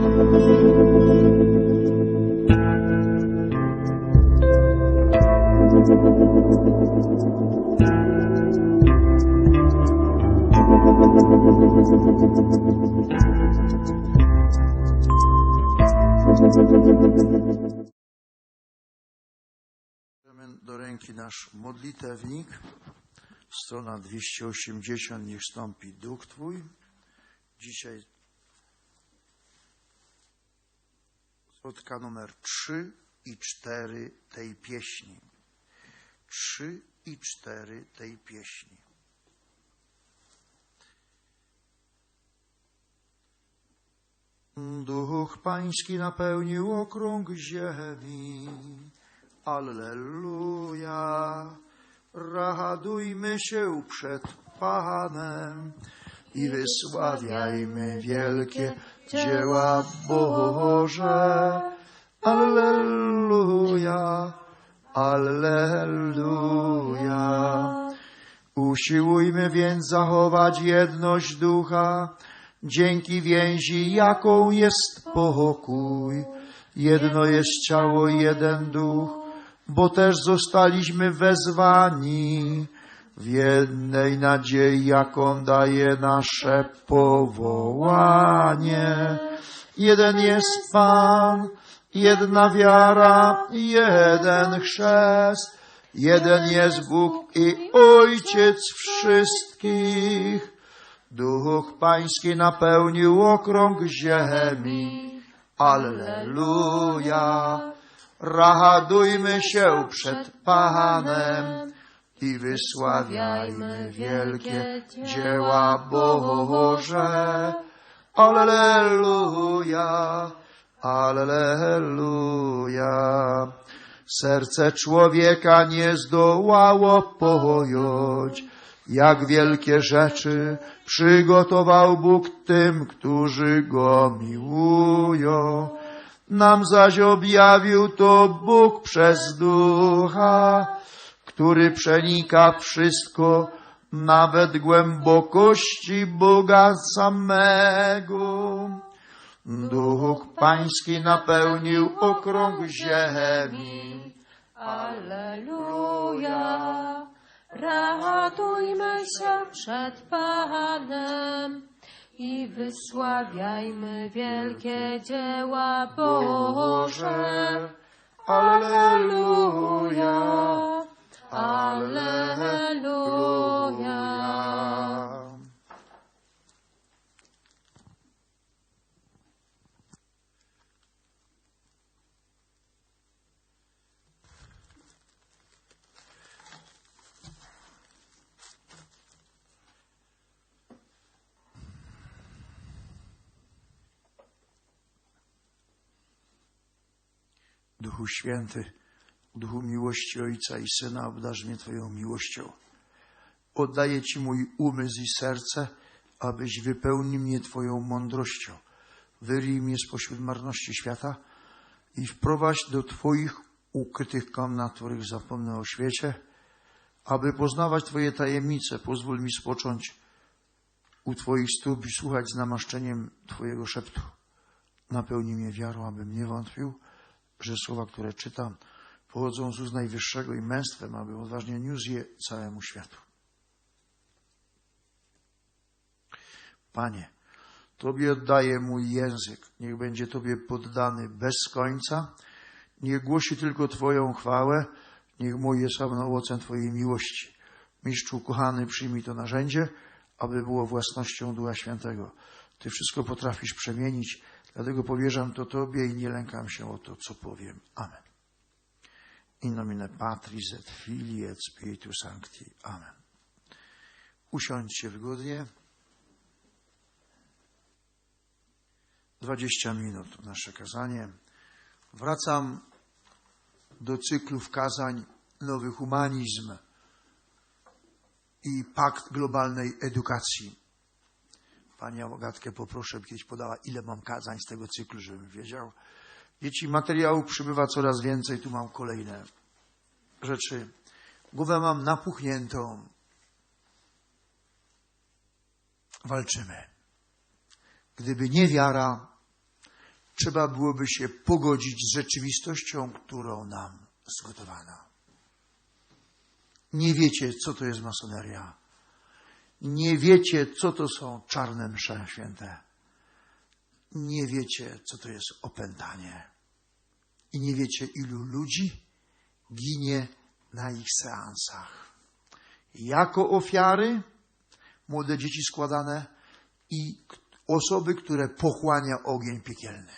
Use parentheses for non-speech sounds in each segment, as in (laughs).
Do ręki nasz modlitewnik, strona 280, niech stąpi duch Twój. Dzisiaj zwrotka numer 3 i 4 tej pieśni. 3 i 4 tej pieśni. Duch Pański napełnił okrąg ziemi. Alleluja. Radujmy się przed Panem i wysławiajmy wielkie dzieła Boże. Alleluja. Alleluja. Usiłujmy więc zachować jedność ducha, dzięki więzi, jaką jest pokój. Jedno jest ciało, jeden duch, bo też zostaliśmy wezwani w jednej nadziei, jaką daje nasze powołanie. Jeden jest Pan, jedna wiara, jeden chrzest, jeden jest Bóg i Ojciec wszystkich. Duch Pański napełnił okrąg ziemi. Alleluja. Radujmy się przed Panem i wysławiajmy wielkie dzieła Boże. Alleluja. Alleluja. Serce człowieka nie zdołało pojąć, jak wielkie rzeczy przygotował Bóg tym, którzy Go miłują. Nam zaś objawił to Bóg przez Ducha, który przenika wszystko, nawet głębokości Boga samego. Duch Pański napełnił okrąg ziemi. Alleluja. Radujmy się przed Panem i wysławiajmy wielkie dzieła Boże. Alleluja. Alleluja. Duchu Święty, Duchu miłości Ojca i Syna, obdarz mnie Twoją miłością. Oddaję Ci mój umysł i serce, abyś wypełnił mnie Twoją mądrością. Wyryj mnie spośród marności świata i wprowadź do Twoich ukrytych komnat, których zapomnę o świecie, aby poznawać Twoje tajemnice. Pozwól mi spocząć u Twoich stóp i słuchać z namaszczeniem Twojego szeptu. Napełnij mnie wiarą, abym nie wątpił, że słowa, które czytam, pochodzą z ust Najwyższego i męstwem, aby odważnie niósł je całemu światu. Panie, Tobie oddaję mój język, niech będzie Tobie poddany bez końca, niech głosi tylko Twoją chwałę, niech moje sławne owocem Twojej miłości. Mistrzu kochany, przyjmij to narzędzie, aby było własnością Ducha Świętego. Ty wszystko potrafisz przemienić, dlatego powierzam to Tobie i nie lękam się o to, co powiem. Amen. In nomine Patris et Filii et Spiritus Sancti. Amen. Usiądźcie wygodnie. 20 minut nasze kazanie. Wracam do cyklów kazań Nowy Humanizm i Pakt Globalnej Edukacji. Pani Agatkę poproszę, by kiedyś podała, ile mam kazań z tego cyklu, żebym wiedział. Dzieci, materiału przybywa coraz więcej. Tu mam kolejne rzeczy. Głowę mam napuchniętą. Walczymy. Gdyby nie wiara, trzeba byłoby się pogodzić z rzeczywistością, którą nam zgotowano. Nie wiecie, co to jest masoneria. Nie wiecie, co to są czarne msze święte. Nie wiecie, co to jest opętanie. I nie wiecie, ilu ludzi ginie na ich seansach. Jako ofiary, młode dzieci składane i osoby, które pochłania ogień piekielny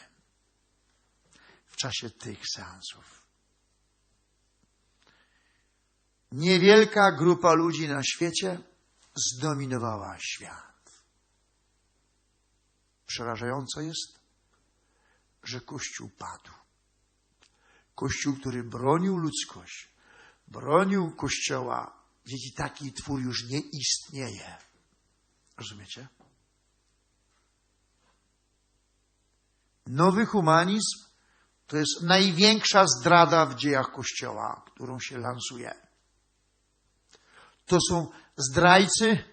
w czasie tych seansów. Niewielka grupa ludzi na świecie zdominowała świat. Przerażające jest, że Kościół padł. Kościół, który bronił ludzkość, bronił Kościoła. Dzieci, taki twór już nie istnieje. Rozumiecie? Nowy humanizm to jest największa zdrada w dziejach Kościoła, którą się lansuje. To są zdrajcy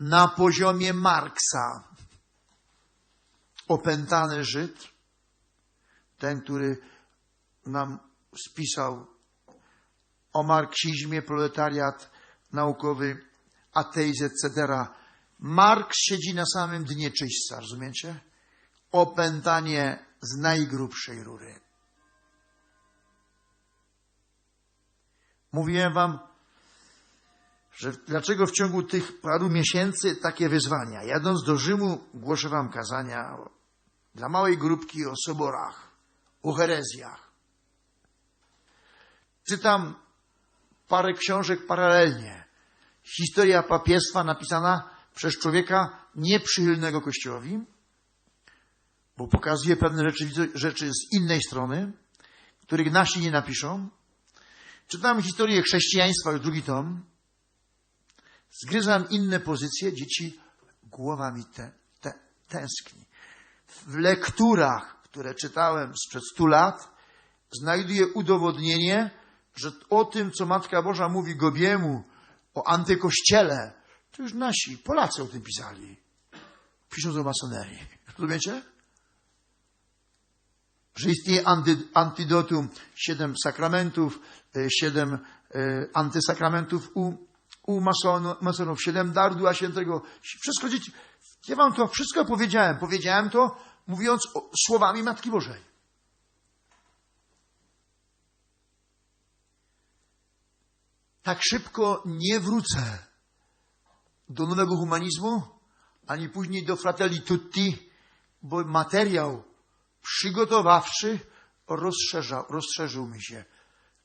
na poziomie Marksa. Opętany Żyd, ten, który nam spisał o marksizmie, proletariat naukowy, ateizm, etc. Marks siedzi na samym dnie czyśćca, rozumiecie? Opętanie z najgrubszej rury. Mówiłem wam, że dlaczego w ciągu tych paru miesięcy takie wyzwania. Jadąc do Rzymu, głoszę wam kazania dla małej grupki o soborach, o herezjach. Czytam parę książek paralelnie. Historia papiestwa napisana przez człowieka nieprzychylnego Kościołowi, bo pokazuje pewne rzeczy, rzeczy z innej strony, których nasi nie napiszą. Czytam historię chrześcijaństwa, już drugi tom. Zgryzam inne pozycje, dzieci głowami te, te, tęskni. W lekturach, które czytałem sprzed stu lat, znajduję udowodnienie, że o tym, co Matka Boża mówi Gobiemu, o antykościele, to już nasi, Polacy o tym pisali. Pisząc o masonerii. Rozumiecie? Że istnieje anty, antidotum, siedem sakramentów, e, siedem e, antysakramentów u, u masonów, masonów, siedem dar Ducha Świętego. Wszystko dzieci. Ja wam to wszystko powiedziałem. Powiedziałem to mówiąc słowami Matki Bożej. tak szybko nie wrócę do nowego humanizmu, ani później do Fratelli Tutti, bo materiał przygotowawczy rozszerzał, rozszerzył mi się,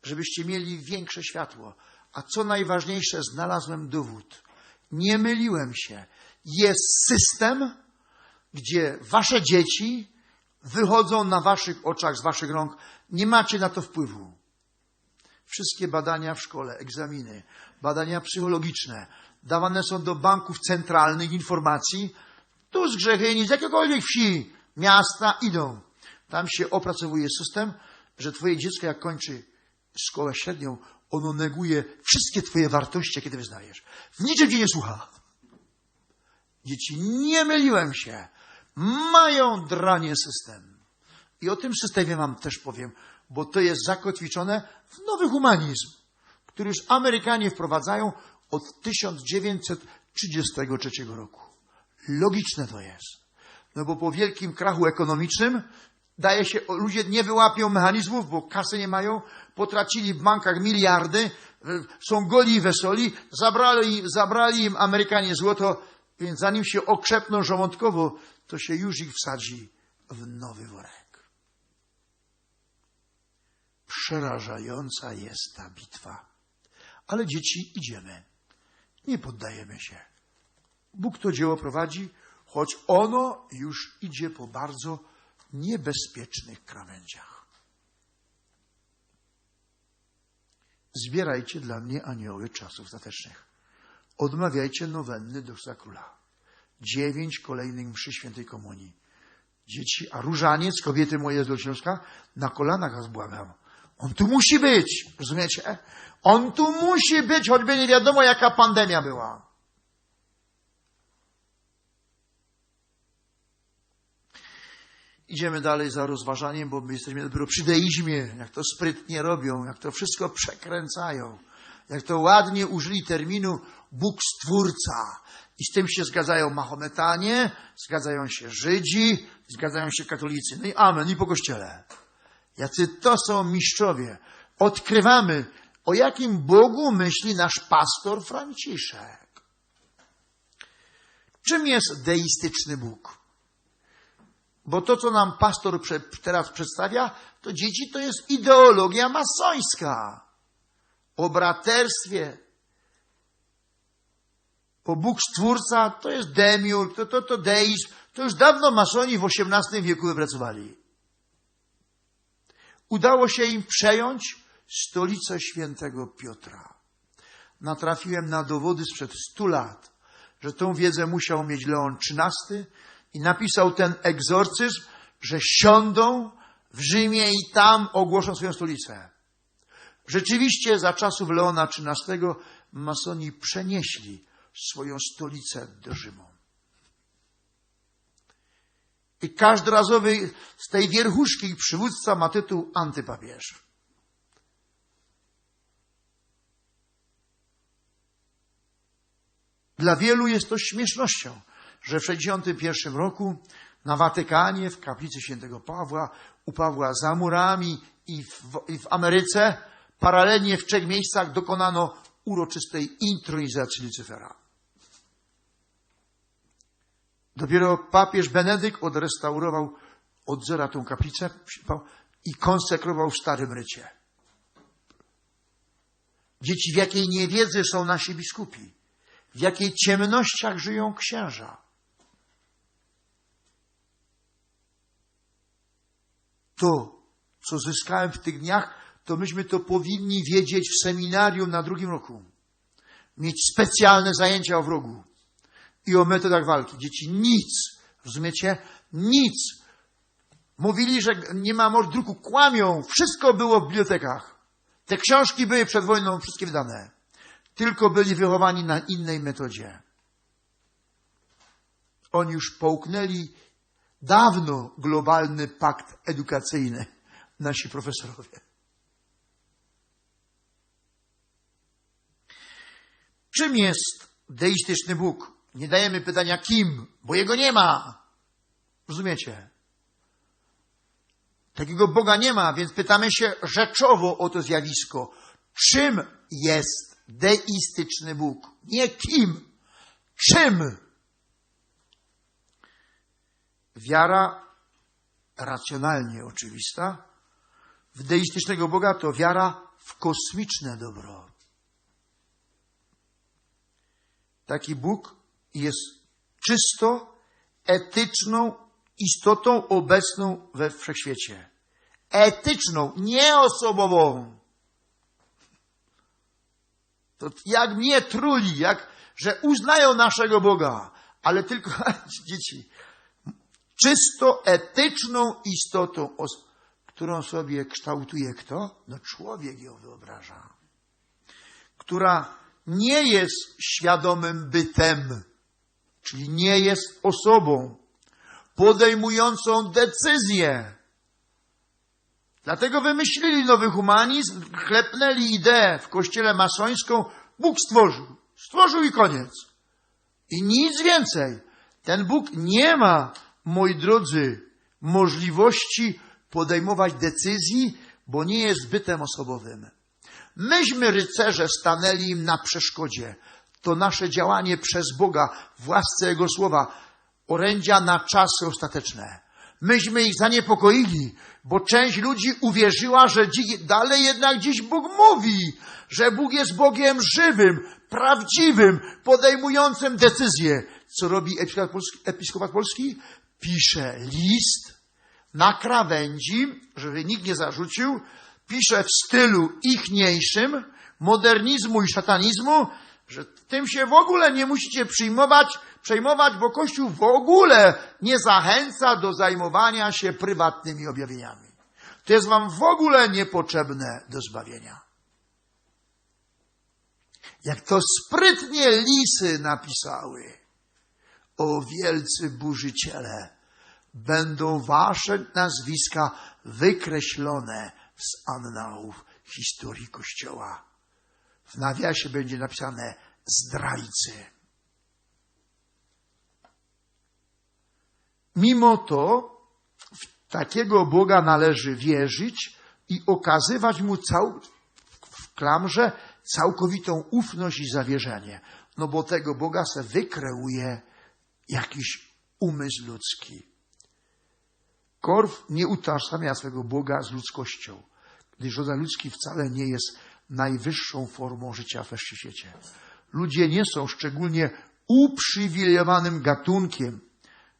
żebyście mieli większe światło. A co najważniejsze, znalazłem dowód. Nie myliłem się. Jest system, gdzie wasze dzieci wychodzą na waszych oczach, z waszych rąk. Nie macie na to wpływu. Wszystkie badania w szkole, egzaminy, badania psychologiczne, dawane są do banków centralnych informacji. Tu z Grzechyni, z jakiejkolwiek wsi, miasta idą. Tam się opracowuje system, że twoje dziecko jak kończy szkołę średnią, ono neguje wszystkie twoje wartości, jakie ty wyznajesz. W niczym cię nie słucha. Dzieci, nie myliłem się. Mają dranie system. I o tym systemie wam też powiem bo to jest zakotwiczone w nowy humanizm, który już Amerykanie wprowadzają od 1933 roku. Logiczne to jest. No bo po wielkim krachu ekonomicznym daje się, ludzie nie wyłapią mechanizmów, bo kasy nie mają, potracili w bankach miliardy, są goli i wesoli, zabrali, zabrali im Amerykanie złoto, więc zanim się okrzepną żołądkowo, to się już ich wsadzi w nowy worek. Przerażająca jest ta bitwa. Ale dzieci, idziemy. Nie poddajemy się. Bóg to dzieło prowadzi, choć ono już idzie po bardzo niebezpiecznych krawędziach. Zbierajcie dla mnie anioły czasów statecznych. Odmawiajcie nowenny do Króla. Dziewięć kolejnych mszy świętej komunii. Dzieci, a różaniec, kobiety moje z Dolśląska, na kolanach was błagam. On tu musi być, rozumiecie? On tu musi być, choćby nie wiadomo, jaka pandemia była. Idziemy dalej za rozważaniem, bo my jesteśmy dopiero przy deizmie, jak to sprytnie robią, jak to wszystko przekręcają, jak to ładnie użyli terminu Bóg Stwórca. I z tym się zgadzają Mahometanie, zgadzają się Żydzi, zgadzają się katolicy. No i amen, i po kościele. Jacy to są mistrzowie. Odkrywamy, o jakim Bogu myśli nasz pastor Franciszek. Czym jest deistyczny Bóg? Bo to, co nam pastor teraz przedstawia, to dzieci to jest ideologia masońska. O braterstwie. Bo Bóg Stwórca to jest demiurg, to, to, to deizm. To już dawno masoni w XVIII wieku wypracowali. Udało się im przejąć stolicę świętego Piotra. Natrafiłem na dowody sprzed stu lat, że tą wiedzę musiał mieć Leon XIII i napisał ten egzorcyzm, że siądą w Rzymie i tam ogłoszą swoją stolicę. Rzeczywiście za czasów Leona XIII masoni przenieśli swoją stolicę do Rzymu. I każdorazowy z tej wierchuszki przywódca ma tytuł antypapież. Dla wielu jest to śmiesznością, że w 1961 roku na Watykanie, w kaplicy świętego Pawła, u Pawła za murami i w, i w Ameryce, paralelnie w trzech miejscach dokonano uroczystej intronizacji Lucyfera. Dopiero papież Benedykt odrestaurował od zera tą kaplicę i konsekrował w starym rycie. Dzieci, w jakiej niewiedzy są nasi biskupi, w jakiej ciemnościach żyją księża. To, co zyskałem w tych dniach, to myśmy to powinni wiedzieć w seminarium na drugim roku. Mieć specjalne zajęcia o wrogu i o metodach walki. Dzieci nic, rozumiecie? Nic. Mówili, że nie ma druku, kłamią. Wszystko było w bibliotekach. Te książki były przed wojną wszystkie wydane. Tylko byli wychowani na innej metodzie. Oni już połknęli dawno globalny pakt edukacyjny, (laughs) nasi profesorowie. Czym jest deistyczny Bóg? Nie dajemy pytania kim, bo jego nie ma. Rozumiecie? Takiego Boga nie ma, więc pytamy się rzeczowo o to zjawisko. Czym jest deistyczny Bóg? Nie kim, czym? Wiara racjonalnie oczywista w deistycznego Boga to wiara w kosmiczne dobro. Taki Bóg jest czysto etyczną istotą obecną we wszechświecie. Etyczną, nie osobową. To jak mnie truli, jak, że uznają naszego Boga, ale tylko (laughs) dzieci. Czysto etyczną istotą, którą sobie kształtuje kto? No człowiek ją wyobraża. Która nie jest świadomym bytem, czyli nie jest osobą podejmującą decyzję. Dlatego wymyślili nowy humanizm, chlepnęli ideę w kościele masońską, Bóg stworzył. Stworzył i koniec. I nic więcej. Ten Bóg nie ma, moi drodzy, możliwości podejmować decyzji, bo nie jest bytem osobowym. Myśmy, rycerze, stanęli im na przeszkodzie. To nasze działanie przez Boga w łasce Jego słowa, orędzia na czasy ostateczne. Myśmy ich zaniepokoili, bo część ludzi uwierzyła, że dalej jednak dziś Bóg mówi, że Bóg jest Bogiem żywym, prawdziwym, podejmującym decyzje. Co robi episkopat polski? Episkopat polski? Pisze list na krawędzi, żeby nikt nie zarzucił, pisze w stylu ichniejszym, modernizmu i szatanizmu, tym się w ogóle nie musicie przyjmować, przejmować, bo Kościół w ogóle nie zachęca do zajmowania się prywatnymi objawieniami. To jest wam w ogóle niepotrzebne do zbawienia. Jak to sprytnie lisy napisały o wielcy burzyciele, będą wasze nazwiska wykreślone z annałów historii Kościoła. W nawiasie będzie napisane zdrajcy. Mimo to w takiego Boga należy wierzyć i okazywać mu cał, w klamrze całkowitą ufność i zawierzenie. No bo tego Boga se wykreuje jakiś umysł ludzki. Korw nie utożsamia swego Boga z ludzkością, gdyż rodzaj ludzki wcale nie jest najwyższą formą życia we świecie. Ludzie nie są szczególnie uprzywilejowanym gatunkiem,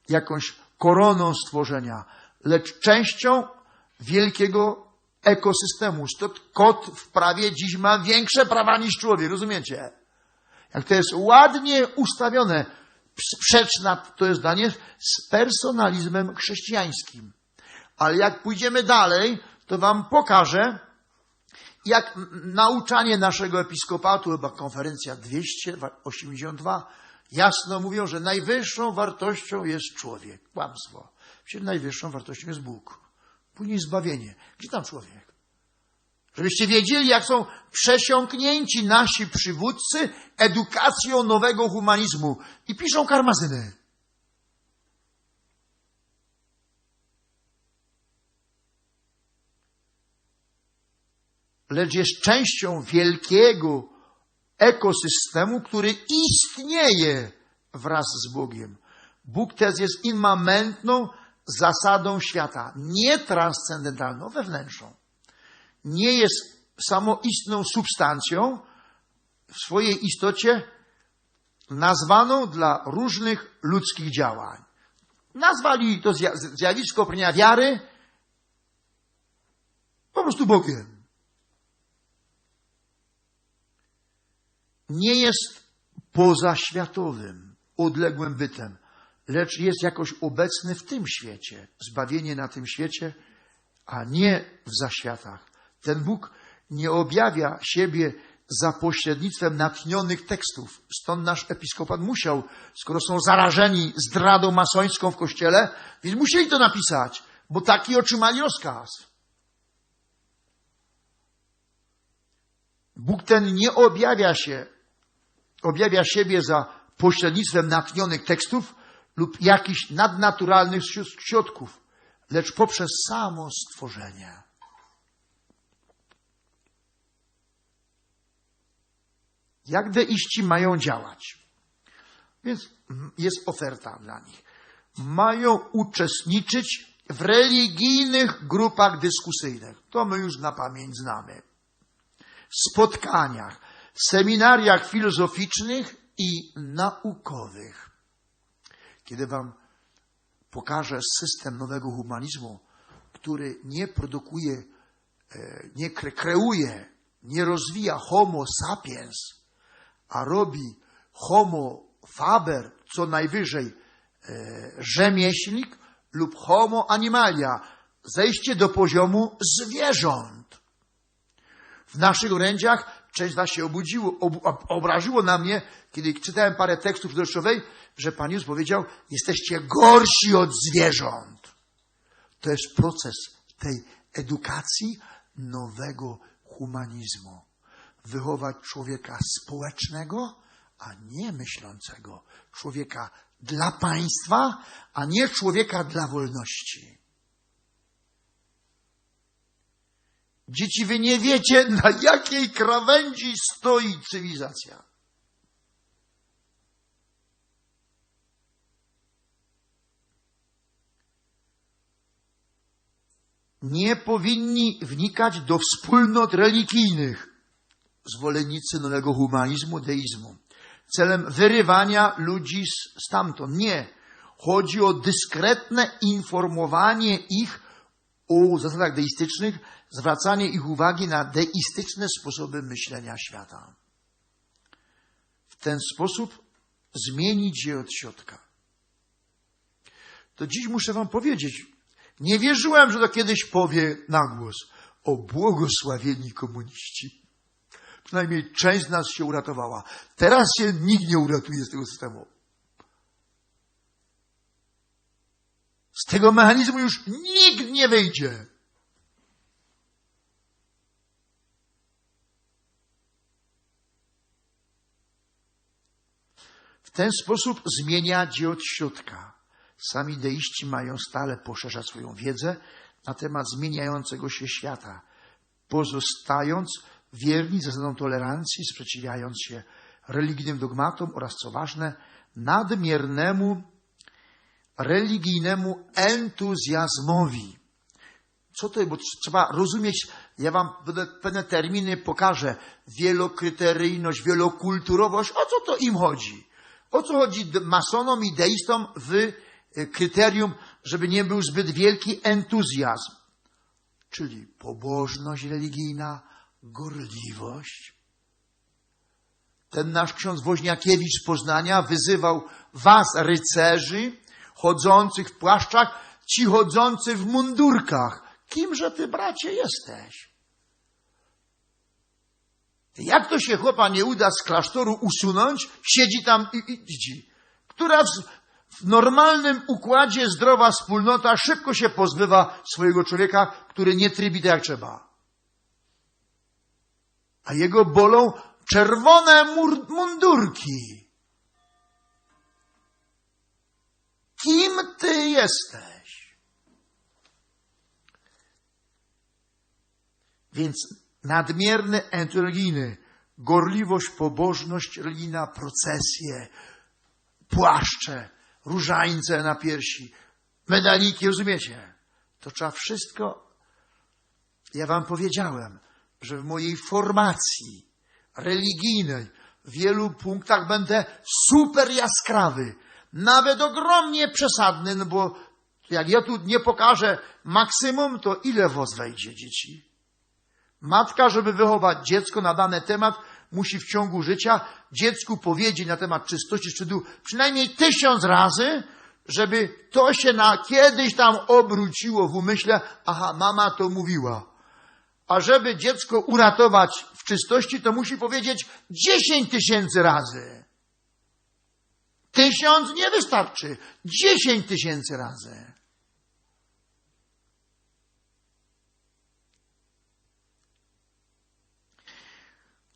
jakąś koroną stworzenia, lecz częścią wielkiego ekosystemu. Stąd kot w prawie dziś ma większe prawa niż człowiek, rozumiecie? Jak to jest ładnie ustawione, sprzeczna to jest zdanie z personalizmem chrześcijańskim. Ale jak pójdziemy dalej, to wam pokażę, jak nauczanie naszego episkopatu, chyba konferencja 282, jasno mówią, że najwyższą wartością jest człowiek. Kłamstwo. Przecież najwyższą wartością jest Bóg. Później zbawienie. Gdzie tam człowiek? Żebyście wiedzieli, jak są przesiąknięci nasi przywódcy edukacją nowego humanizmu i piszą karmazyny. Lecz jest częścią wielkiego ekosystemu, który istnieje wraz z Bogiem. Bóg też jest immamentną zasadą świata, nie transcendentalną, wewnętrzną. Nie jest samoistną substancją w swojej istocie nazwaną dla różnych ludzkich działań. Nazwali to zjawisko prenia wiary po prostu Bogiem. Nie jest pozaświatowym, odległym bytem lecz jest jakoś obecny w tym świecie. Zbawienie na tym świecie, a nie w zaświatach. Ten Bóg nie objawia siebie za pośrednictwem natchnionych tekstów. Stąd nasz episkopat musiał, skoro są zarażeni zdradą masońską w kościele, więc musieli to napisać, bo taki otrzymali rozkaz. Bóg ten nie objawia się, objawia siebie za pośrednictwem natchnionych tekstów, lub jakichś nadnaturalnych środków, lecz poprzez samo stworzenie. Jak deiści mają działać? Więc jest oferta dla nich. Mają uczestniczyć w religijnych grupach dyskusyjnych. To my już na pamięć znamy. Spotkaniach, seminariach filozoficznych i naukowych kiedy Wam pokażę system nowego humanizmu, który nie produkuje, e, nie kreuje, nie rozwija homo sapiens, a robi homo faber, co najwyżej e, rzemieślnik lub homo animalia, zejście do poziomu zwierząt. W naszych orędziach część z Was się obudziło, ob, obraziło na mnie, kiedy czytałem parę tekstów deszczowej, że Pan Jezus powiedział, jesteście gorsi od zwierząt. To jest proces tej edukacji nowego humanizmu. Wychować człowieka społecznego, a nie myślącego. Człowieka dla państwa, a nie człowieka dla wolności. Dzieci, wy nie wiecie, na jakiej krawędzi stoi cywilizacja. nie powinni wnikać do wspólnot religijnych, zwolennicy nowego humanizmu, deizmu, celem wyrywania ludzi stamtąd. Nie. Chodzi o dyskretne informowanie ich o zasadach deistycznych, zwracanie ich uwagi na deistyczne sposoby myślenia świata. W ten sposób zmienić je od środka. To dziś muszę Wam powiedzieć, nie wierzyłem, że to kiedyś powie na głos. O błogosławieni komuniści. Przynajmniej część z nas się uratowała. Teraz się nikt nie uratuje z tego systemu. Z tego mechanizmu już nikt nie wyjdzie. W ten sposób zmienia dzieje od środka. Sami deiści mają stale poszerzać swoją wiedzę na temat zmieniającego się świata, pozostając wierni zasadom tolerancji, sprzeciwiając się religijnym dogmatom oraz, co ważne, nadmiernemu religijnemu entuzjazmowi. Co to jest? Bo trzeba rozumieć, ja wam pewne terminy pokażę. Wielokryteryjność, wielokulturowość. O co to im chodzi? O co chodzi masonom i deistom w y, kryterium, żeby nie był zbyt wielki entuzjazm? Czyli pobożność religijna, gorliwość. Ten nasz ksiądz Woźniakiewicz z Poznania wyzywał was, rycerzy, chodzących w płaszczach, ci chodzący w mundurkach. Kimże ty, bracie, jesteś? Jak to się chłopa nie uda z klasztoru usunąć, siedzi tam i, i widzi. Która w, w normalnym układzie zdrowa wspólnota szybko się pozbywa swojego człowieka, który nie trybi tak jak trzeba. A jego bolą czerwone mundurki. Kim ty jesteś? Więc nadmierny entuzjazm, gorliwość, pobożność religijna, procesje, płaszcze, różańce na piersi, medaliki, rozumiecie? To trzeba wszystko. Ja wam powiedziałem, że w mojej formacji religijnej w wielu punktach będę super jaskrawy, nawet ogromnie przesadny, no bo jak ja tu nie pokażę maksimum, to ile w was wejdzie dzieci? Matka, żeby wychować dziecko na dany temat, musi w ciągu życia dziecku powiedzieć na temat czystości szczytu przynajmniej tysiąc razy, żeby to się na kiedyś tam obróciło w umyśle, aha, mama to mówiła. A żeby dziecko uratować w czystości, to musi powiedzieć dziesięć tysięcy razy. Tysiąc nie wystarczy. Dziesięć tysięcy razy.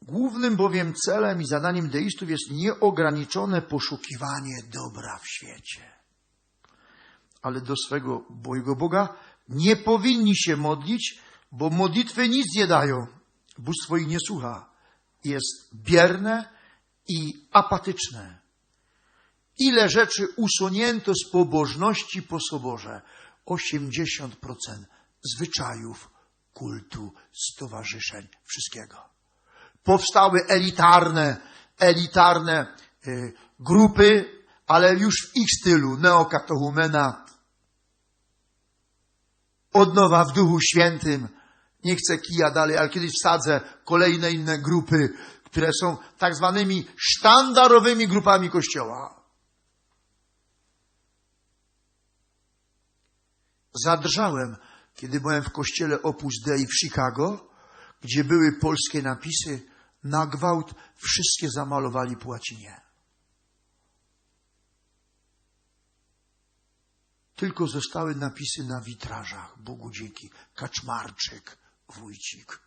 Głównym bowiem celem i zadaniem deistów jest nieograniczone poszukiwanie dobra w świecie. Ale do swego Bojego Boga nie powinni się modlić, bo modlitwy nic nie dają. Bóg swoich nie słucha. Jest bierne i apatyczne. Ile rzeczy usunięto z pobożności po soborze? 80% zwyczajów, kultu, stowarzyszeń, wszystkiego. Powstały elitarne, elitarne y, grupy, ale już w ich stylu, neokatochumena, odnowa w Duchu Świętym. Nie chcę kija dalej, ale kiedyś wsadzę kolejne inne grupy, które są tak zwanymi sztandarowymi grupami Kościoła. Zadrżałem, kiedy byłem w kościele Opus Dei w Chicago, gdzie były polskie napisy, na gwałt wszystkie zamalowali po łacinie. Tylko zostały napisy na witrażach. Bogu dzięki. Kaczmarczyk, Wójcik.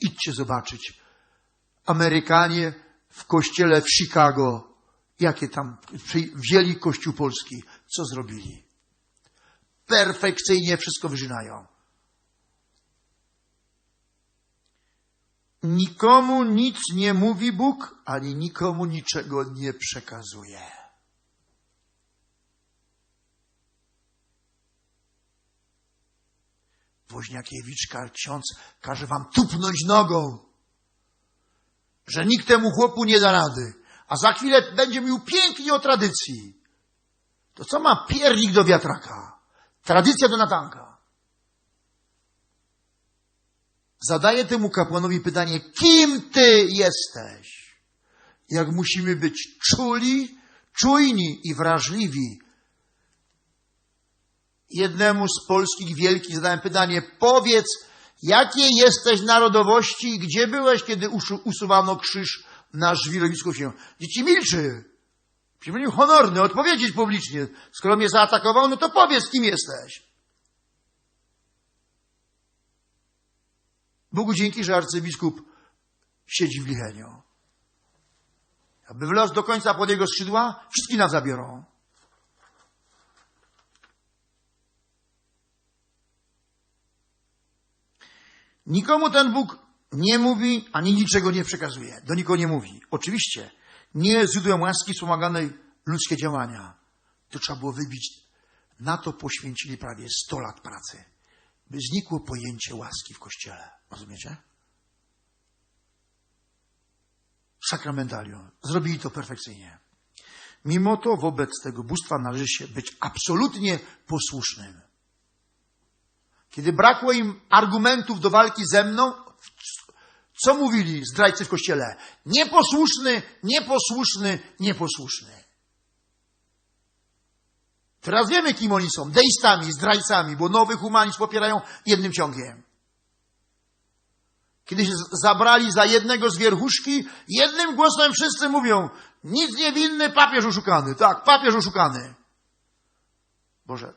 Idźcie zobaczyć. Amerykanie w kościele w Chicago, jakie tam wzięli kościół polski, co zrobili? Perfekcyjnie wszystko wyżynają. Nikomu nic nie mówi Bóg, ani nikomu niczego nie przekazuje. Woźniakiewicz, ksiądz, każe wam tupnąć nogą, że nikt temu chłopu nie da rady, a za chwilę będzie mówił pięknie o tradycji. To co ma piernik do wiatraka? Tradycja do natanka. Zadaję temu kapłanowi pytanie, kim ty jesteś? Jak musimy być czuli, czujni i wrażliwi. Jednemu z polskich wielkich zadałem pytanie, powiedz, jakiej jesteś narodowości i gdzie byłeś, kiedy usu- usuwano krzyż na żwirowisku się? Dzieci milczy. Przypomnij honorny, odpowiedzieć publicznie. Skoro mnie zaatakował, no to powiedz, kim jesteś. Bogu dzięki, że arcybiskup siedzi w Licheniu. Aby w los do końca pod jego skrzydła, wszystkich nas zabiorą. Nikomu ten Bóg nie mówi, ani niczego nie przekazuje. Do nikogo nie mówi. Oczywiście, nie źródłem łaski wspomaganej ludzkie działania. To trzeba było wybić. Na to poświęcili prawie 100 lat pracy, by znikło pojęcie łaski w Kościele. Rozumiecie? Sakramentalium. Zrobili to perfekcyjnie. Mimo to wobec tego bóstwa należy się być absolutnie posłusznym. Kiedy brakło im argumentów do walki ze mną, co mówili zdrajcy w kościele? Nieposłuszny, nieposłuszny, nieposłuszny. Teraz wiemy, kim oni są. Deistami, zdrajcami, bo nowy humanizm popierają jednym ciągiem. Kiedy się zabrali za jednego z wierchuszki, jednym głosem wszyscy mówią, nic niewinny, papież oszukany. Tak, papież oszukany. Boże,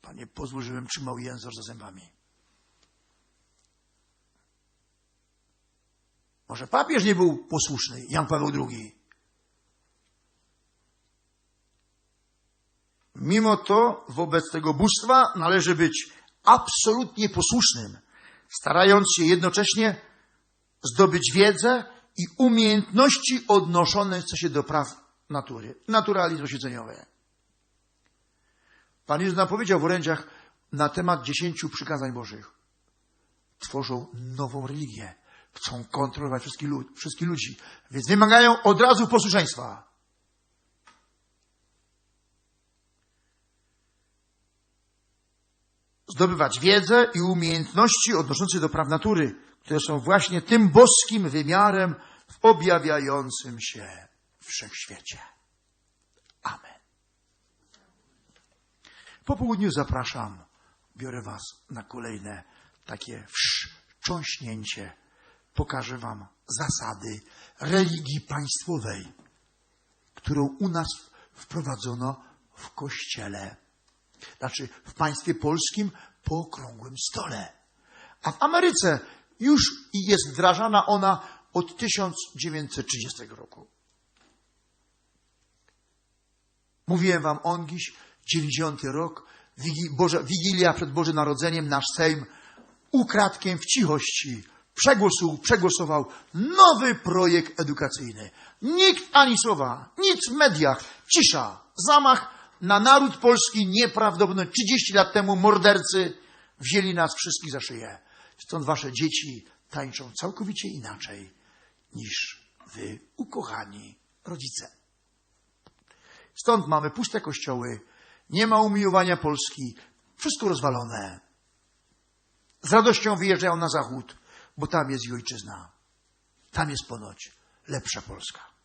Panie, pozwól, żebym trzymał język za zębami. Może papież nie był posłuszny, Jan Paweł II. Mimo to wobec tego bóstwa należy być absolutnie posłusznym, starając się jednocześnie zdobyć wiedzę i umiejętności odnoszące się do praw natury. Naturalizm oświeceniowy. Pan Jezus nam powiedział w orędziach na temat dziesięciu przykazań Bożych. Tworzą nową religię. Chcą kontrolować wszystkich, lud, wszystkich ludzi. Więc wymagają od razu posłuszeństwa. Zdobywać wiedzę i umiejętności odnoszące do praw natury, które są właśnie tym boskim wymiarem w objawiającym się wszechświecie. Amen. Po południu zapraszam, biorę Was na kolejne takie wstrząśnięcie. Pokażę Wam zasady religii państwowej, którą u nas wprowadzono w kościele. Znaczy w państwie polskim po okrągłym stole. A w Ameryce już jest wdrażana ona od 1930 roku. Mówiłem wam ongiś, 90 rok, Boże, Wigilia przed Bożym Narodzeniem, nasz Sejm ukradkiem w cichości przegłosu, przegłosował nowy projekt edukacyjny. Nikt ani słowa, nic w mediach, cisza, zamach na naród polski nieprawdopodobny. 30 lat temu mordercy wzięli nas wszystkich za szyję. Stąd wasze dzieci tańczą całkowicie inaczej niż wy, ukochani rodzice. Stąd mamy puste kościoły, nie ma umiłowania Polski, wszystko rozwalone. Z radością wyjeżdżają na zachód, bo tam jest ojczyzna. Tam jest ponoć lepsza Polska.